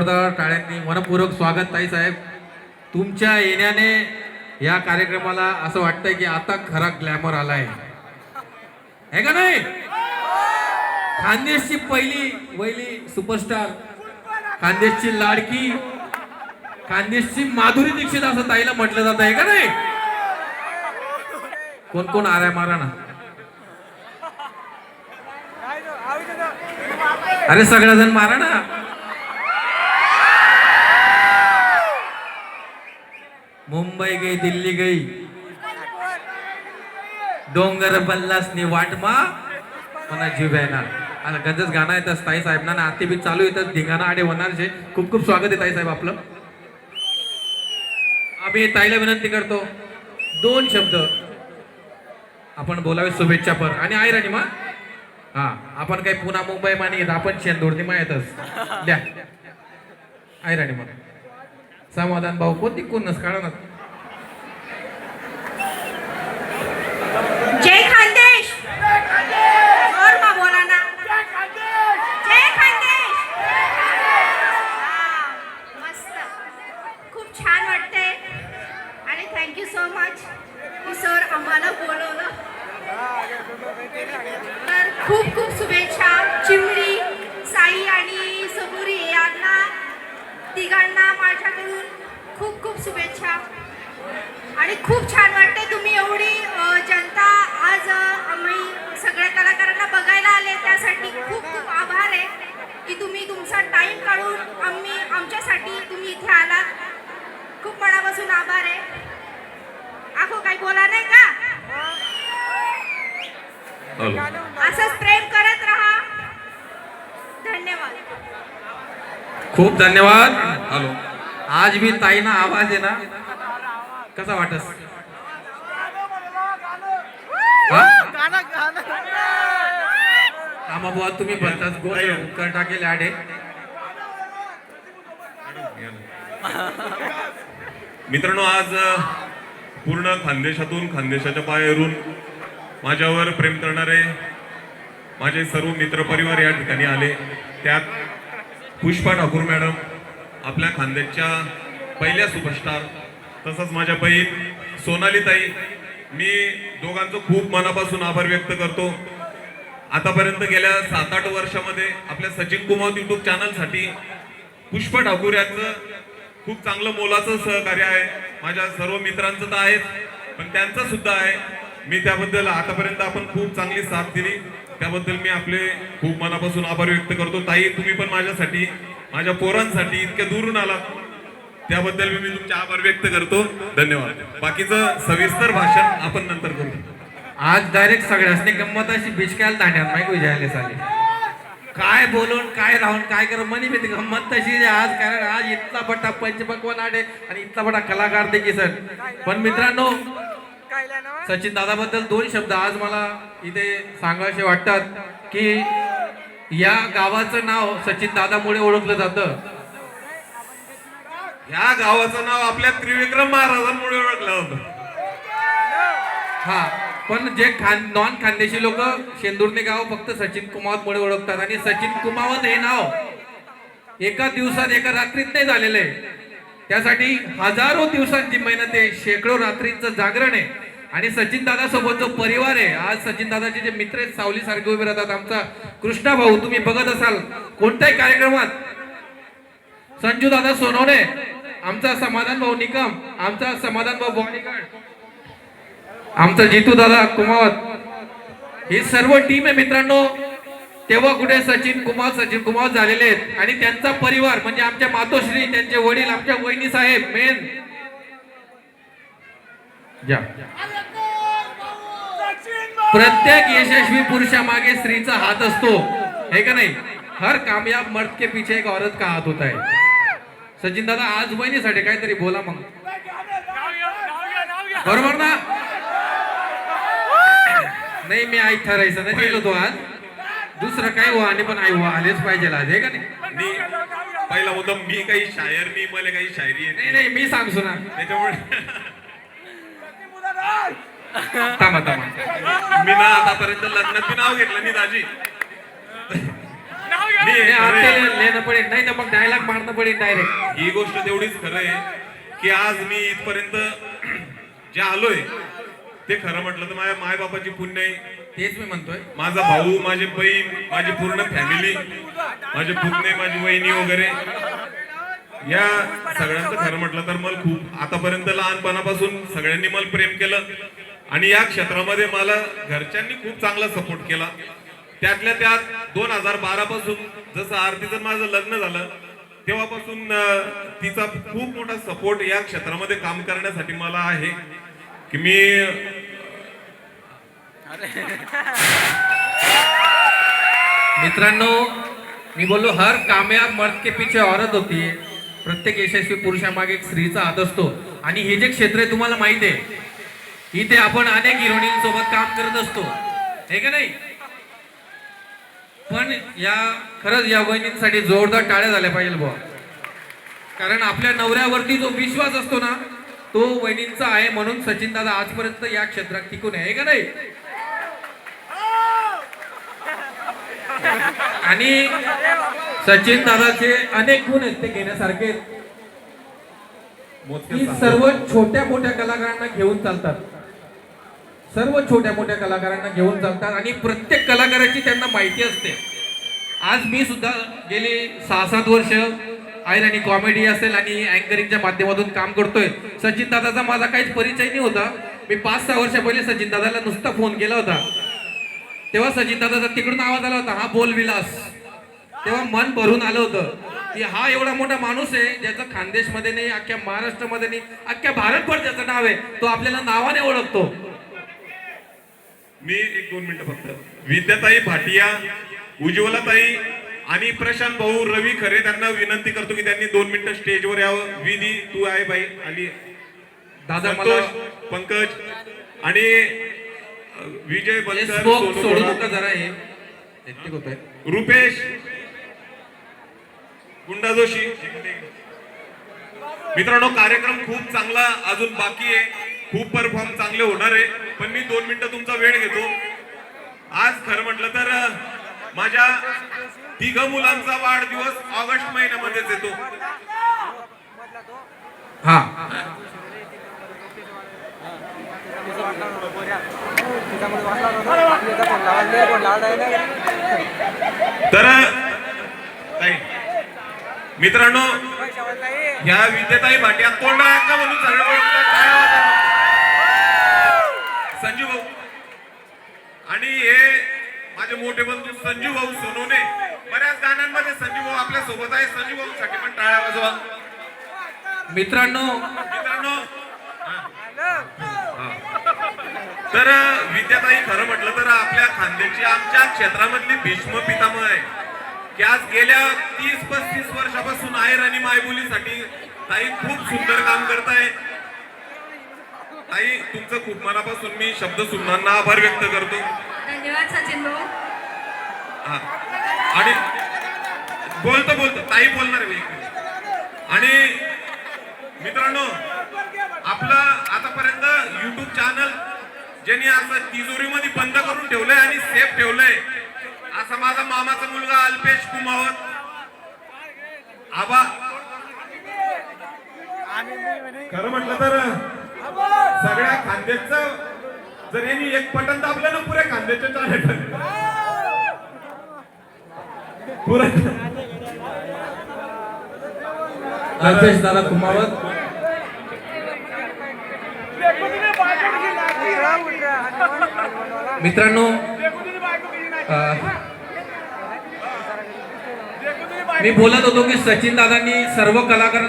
जोरदार टाळ्यांनी मनपूर्वक स्वागत ताई साहेब. तुमच्या येण्याने या कार्यक्रमाला असं वाटतंय की आता खरा ग्लॅमर आलाय. हे का नाही? खानदेशची पहिली वहिली सुपरस्टार खानदेशची लाडकी खानदेशची माधुरी दीक्षित असं ताईला म्हटलं जात आहे का नाही? कोण कोण आराय मारा ना. अरे सगळेजण मारा ना. मुंबई गई दिल्ली गई। डोंगर बल्लासनी वाटमा मला जीव आहे ना. आता गाणं येतं ताई साहेब ना आरती बी चालू येतात धिंगाणा आडे होणार जे खूप खूप स्वागत आहे ताई साहेब आपलं. आम्ही ताईला विनंती करतो दोन शब्द. आपण बोलावे शुभेच्छा पर. आणि आहे राणी मा? हा आपण काही पुन्हा मुंबई माने येत आपण शेंदोरती मा येतच द्या. आहे राणी मग समाधान भाऊ कोणती कोणच काढा ना? जय मस्त. खूप छान वाटतंय. आणि सो मच सर आम्हाला बोलवलं. तर खूप खूप शुभेच्छा. चिमणी तिघांना माझ्याकडून खूप खूप शुभेच्छा. आणि खूप छान वाटते तुम्ही एवढी जनता आज आम्ही सगळ्या कलाकारांना बघायला आले त्यासाठी खूप खूप आभार आहे की तुम्ही तुमचा टाईम काढून आम्ही आमच्यासाठी तुम्ही इथे आलात. खूप मनापासून आभार आहे. आखो काही बोला नाही का? असंच प्रेम करत राहा. धन्यवाद. खूप धन्यवाद. हॅलो. आज मी ताईना आवाज आहे ना कसा वाटस? हा? बुवा तुम्ही भलताच गोल कर टाकेल आडे. मित्रांनो आज पूर्ण खानदेशातून खानदेशाच्या पायावरून माझ्यावर प्रेम करणारे माझे सर्व मित्रपरिवार या ठिकाणी आले. त्यात पुष्पा ठाकूर मॅडम आपल्या खांद्याच्या पहिल्या सुपरस्टार तसंच माझ्या बहीण सोनाली ताई मी दोघांचं खूप मनापासून आभार व्यक्त करतो. आतापर्यंत गेल्या सात आठ वर्षामध्ये आपल्या सचिन कुमार युट्यूब चॅनलसाठी पुष्पा ठाकूर यांचं खूप चांगलं मोलाचं सहकार्य आहे. माझ्या सर्व मित्रांचं तर आहेच पण त्यांचं सुद्धा आहे. मी त्याबद्दल आतापर्यंत आपण खूप चांगली साथ दिली. त्याबद्दल मी आपले खूप मनापासून आभार व्यक्त करतो. ताई तुम्ही पण माझ्यासाठी माझ्या पोरांसाठी इतक्या दुरून आलात. त्याबद्दल मी तुमचे आभार व्यक्त करतो. धन्यवाद. बाकीचं सविस्तर भाषण आपण नंतर करू. आज डायरेक्ट सगळ्यासनी गंमत अशी बिचकायला दाण्यात माहिती विजयाले साले? काय बोलून काय राहून काय कर म्हणे मी गंमत तशी आज. कारण आज इतका बटा पंचपक्वान आडे आणि इतका बटा कलाकार देखील सर. पण मित्रांनो सचिन दादाबद्दल दोन शब्द आज मला इथे सांगायचे वाटतात की या गावाचं नाव सचिन दादामुळे ओळखलं जातं. या गावाचं नाव आपल्या त्रिविक्रम महाराजांमुळे ओळखलं होतं. हा पण जे खान नॉन खानदेशी लोक शेंदुर्णे गाव फक्त सचिन कुमावत मुळे ओळखतात. आणि सचिन कुमावत हे नाव एका दिवसात एका रात्रीत नाही झालेलं आहे. त्यासाठी हजारो दिवसांची मेहनत आहे. शेकडो रात्रींचं जागरण आहे. आणि सचिन दादा सोबत जो परिवार आहे आज सचिन दादाचे जे मित्र आहेत सावली सारखे उभे राहतात. आमचा कृष्णा भाऊ तुम्ही बघत असाल कोणत्याही कार्यक्रमात. संजू दादा सोनवणे आमचा समाधान भाऊ निकम आमचा समाधान भाऊ बॉडीगार्ड आमचा जितू दादा कुमावत. ही सर्व टीम आहे मित्रांनो. तेव्हा कुठे सचिन कुमार सचिन कुमार झालेले आहेत. आणि त्यांचा परिवार म्हणजे आमच्या मातोश्री त्यांचे वडील आमच्या वहिनी साहेब मेन प्रत्येक यशस्वी पुरुषामागे स्त्रीचा हात असतो. हे का नाही? हर कामयाब मर्द के पीछे एक औरत का हात होता है सचिन दादा आज वहिनीसाठी काहीतरी बोला मग. बरोबर ना? नाही मी आई ठरायचं. नाही गेलो तो आज. दुसरं काही हो आणि पण आई हो आलेच पाहिजे आज हे का नाही? मी पहिला मुद्दा मी काही शायर मी मला काही शायरी येत नाही नाही नाही मी सांगतो ना. त्याच्यामुळे थांबा थांबा. मी ना आतापर्यंत लग्नात बी नाव घेतलं नाही दाजी. मी लेना पडेल. नहीं तो मग डायलॉग मारना पडेल डायरेक्ट ही गोष्ट तेवढीच खरं आहे की आज मी इथपर्यंत जे आलोय ते खरं म्हटलं तर माझ्या मायबापाची पुण्य आहे. तेच मी म्हणतोय. माझा भाऊ माझे बहीण माझी पूर्ण फॅमिली माझे पुतणे माझी वहिनी वगैरे. या सगळ्यांचं खरं म्हटलं तर मला खूप आतापर्यंत लहानपणापासून सगळ्यांनी मला प्रेम केलं. आणि या क्षेत्रामध्ये मला घरच्यांनी खूप चांगला सपोर्ट केला. त्यातल्या त्यात दोन हजार बारा पासून जसं आरतीचं माझं लग्न झालं तेव्हापासून तिचा खूप मोठा सपोर्ट या क्षेत्रामध्ये काम करण्यासाठी मला आहे. की मी मित्रांनो मी बोललो हर कामयाब मर्द के पीछे औरत होती है। प्रत्येक यशस्वी पुरुषामागे एक स्त्रीचा हात असतो. आणि हे जे क्षेत्र आहे तुम्हाला माहिती आहे इथे आपण अनेक हिरोईनसोबत काम करत असतो. हे का नाही? पण या खरंच या वहिनींसाठी जोरदार टाळ्या झाल्या पाहिजे बुवा. कारण आपल्या नवऱ्यावरती जो विश्वास असतो ना तो वहिनींचा आहे म्हणून सचिन दादा आजपर्यंत या क्षेत्रात टिकून आहे. का नाही? आणि सचिन दादाचे अनेक गुण आहेत ते घेण्यासारखे. सर्व छोट्या मोठ्या कलाकारांना घेऊन चालतात. सर्व छोट्या मोठ्या कलाकारांना घेऊन चालतात आणि प्रत्येक कलाकाराची त्यांना माहिती असते. आज मी सुद्धा गेली सहा सात वर्ष आहे आणि कॉमेडी असेल आणि अँकरिंगच्या माध्यमातून काम करतोय. सचिन दादाचा माझा काहीच परिचय नाही होता. मी पाच सहा वर्ष पहिले सचिन दादाला नुसता फोन केला होता. तेव्हा सचिन दादाचा तिकडून आवाज आला होता हा बोल विलास. तेव्हा मन भरून आलं होतं की हा एवढा मोठा माणूस आहे ज्याचं खानदेशमध्ये नाही अख्ख्या महाराष्ट्रामध्ये नाही अख्ख्या भारतभर ज्याचं नाव आहे तो आपल्याला नावाने ओळखतो. मी एक दोन मिनिटं फक्त. विद्याताई भाटिया उज्ज्वलाताई आणि प्रशांत भाऊ रवी खरे त्यांना विनंती करतो की त्यांनी दोन मिनिटं स्टेजवर यावं. विधी तू आहे बाई आली. दादा पंकज आणि विजय बलकर सोडू नका जरा हे रुपेश. गुंडा जोशी. मित्रांनो कार्यक्रम खूप चांगला अजून बाकी आहे. खूप परफॉर्म चांगले होणार आहे. पण मी दोन मिनिटं तुमचा वेळ घेतो. आज खरं म्हटलं तर माझ्या तिघ मुलांचा वाढदिवस ऑगस्ट महिन्यामध्येच येतो. हा त्याच्यामुळे वाचला होता आपल्याचा कोण लावला कोण लावला आहे ना तर ताई, मित्रांनो. ह्या विद्याताई भाटिया तोंड का म्हणून? संजू भाऊ. आणि हे माझे मोठे बंधू संजू भाऊ सोनवणे बऱ्याच गाण्यांमध्ये संजू भाऊ आपल्यासोबत आहे. संजू भाऊ साठी पण टाळ्या वाजवा. मित्रांनो मित्रांनो. तर विद्याताई खरं म्हटलं तर आपल्या खानदेशी आमच्या क्षेत्रामधली भीष्म पितामह आहे. की आज गेल्या तीस पस्तीस वर्षापासून आहेर आणि मायबोलीसाठी ताई खूप सुंदर काम करताय. ताई तुमचं खूप मनापासून मी शब्द सुमनांना आभार व्यक्त करतो. धन्यवाद सचिन भाऊ हा. आणि बोलतो बोलतो. ताई बोलणार आहे. आणि मित्रांनो आपलं आतापर्यंत युट्यूब चॅनल ज्यांनी असं तिजोरीमध्ये बंद करून ठेवलंय आणि सेफ ठेवलंय असा माझा मामाचा मुलगा अल्पेश कुमावत. आबा. खरं म्हटलं तर सगळ्या खांद्याचं जर यांनी एक बटन दाबलं ना पुऱ्या खांद्याच्या अल्पेश दादा कुमावत. मित्रांनो अं, मी बोलत होतो की सचिन दादांनी सर्व कलाकार